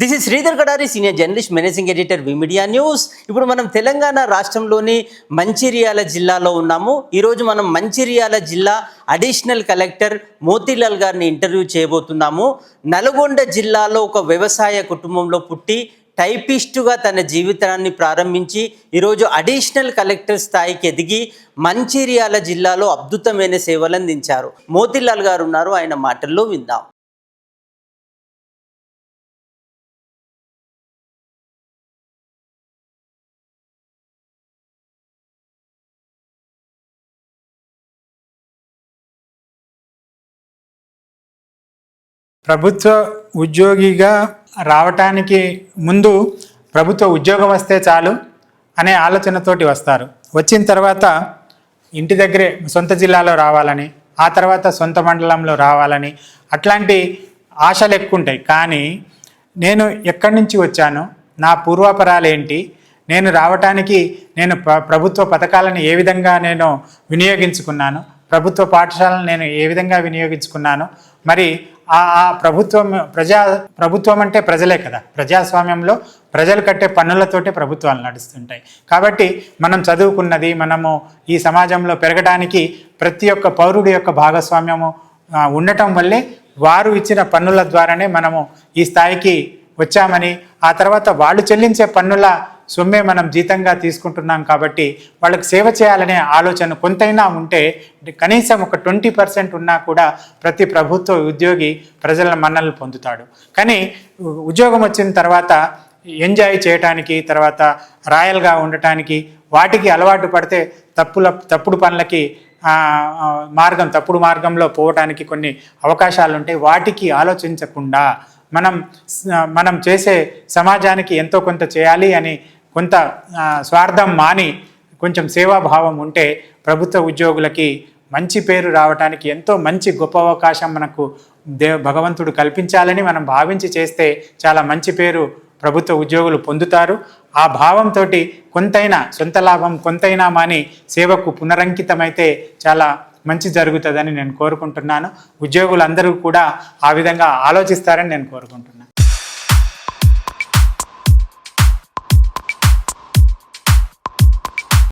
This is Sridhar Kadari senior journalist managing editor V media news ఇప్పుడు మనం తెలంగాణ రాష్ట్రంలోని మంచిర్యాల జిల్లాలో ఉన్నాము. ఈరోజు మనం మంచిర్యాల జిల్లా అడిషనల్ కలెక్టర్ మోతీలాల్ గారిని ఇంటర్వ్యూ చేయబోతున్నాము. నల్గొండ జిల్లాలో ఒక వ్యవసాయ కుటుంబంలో పుట్టి టైపిస్టుగా తన జీవితాన్ని ప్రారంభించి ఈరోజు అడిషనల్ కలెక్టర్ స్థాయికి ఎదిగి మంచిర్యాల జిల్లాలో అద్భుతమైన సేవలు అందించారు. మోతీలాల్ గారు ఉన్నారు ఆయన మాటల్లో విందాం. ప్రభుత్వ ఉద్యోగిగా రావటానికి ముందు ప్రభుత్వ ఉద్యోగం వస్తే చాలు అనే ఆలోచనతోటి వస్తారు. వచ్చిన తర్వాత ఇంటి దగ్గరే సొంత జిల్లాలో రావాలని ఆ తర్వాత సొంత మండలంలో రావాలని అట్లాంటి ఆశలు ఎక్కువ ఉంటాయి కానీ నేను ఎక్కడి నుంచి వచ్చాను నా పూర్వాపరాలు ఏంటి నేను రావటానికి నేను ప్ర- ప్రభుత్వ పథకాలను ఏ విధంగా నేను వినియోగించుకున్నాను ప్రభుత్వ పాఠశాలను నేను ఏ విధంగా వినియోగించుకున్నాను మరి ఆ ప్రభుత్వం ప్రజా ప్రభుత్వం అంటే ప్రజలే కదా. ప్రజాస్వామ్యంలో ప్రజలు కట్టే పన్నులతోటే ప్రభుత్వాలు నడుస్తుంటాయి. కాబట్టి మనం చదువుకున్నది మనము ఈ సమాజంలో పెరగడానికి ప్రతి ఒక్క పౌరుడి యొక్క భాగస్వామ్యము ఉండటం వల్లే వారు ఇచ్చిన పన్నుల ద్వారానే మనము ఈ స్థాయికి వచ్చామని ఆ తర్వాత వాళ్ళు చెల్లించే పన్నుల సొమ్మే మనం జీతంగా తీసుకుంటున్నాం కాబట్టి వాళ్ళకి సేవ చేయాలనే ఆలోచన కొంతైనా ఉంటే కనీసం ఒక ట్వంటీ పర్సెంట్ ఉన్నా కూడా ప్రతి ప్రభుత్వ ఉద్యోగి ప్రజల మన్నలు పొందుతాడు. కానీ ఉద్యోగం వచ్చిన తర్వాత ఎంజాయ్ చేయటానికి తర్వాత రాయల్గా ఉండటానికి వాటికి అలవాటు పడితే తప్పుల తప్పుడు పనులకి మార్గం తప్పుడు మార్గంలో పోవటానికి కొన్ని అవకాశాలు ఉంటాయి వాటికి ఆలోచించకుండా మనం మనం చేసే సమాజానికి ఎంతో కొంత చేయాలి అని కొంత స్వార్థం మాని కొంచెం సేవాభావం ఉంటే ప్రభుత్వ ఉద్యోగులకి మంచి పేరు రావడానికి ఎంతో మంచి గొప్ప అవకాశం మనకు దేవ భగవంతుడు కల్పించాలని మనం భావించి చేస్తే చాలా మంచి పేరు ప్రభుత్వ ఉద్యోగులు పొందుతారు. ఆ భావంతో కొంతైనా సొంత లాభం కొంతైనా మాని సేవకు పునరంకితమైతే చాలా మంచి జరుగుతుందని నేను కోరుకుంటున్నాను. ఉద్యోగులందరూ కూడా ఆ విధంగా ఆలోచిస్తారని నేను కోరుకుంటున్నాను.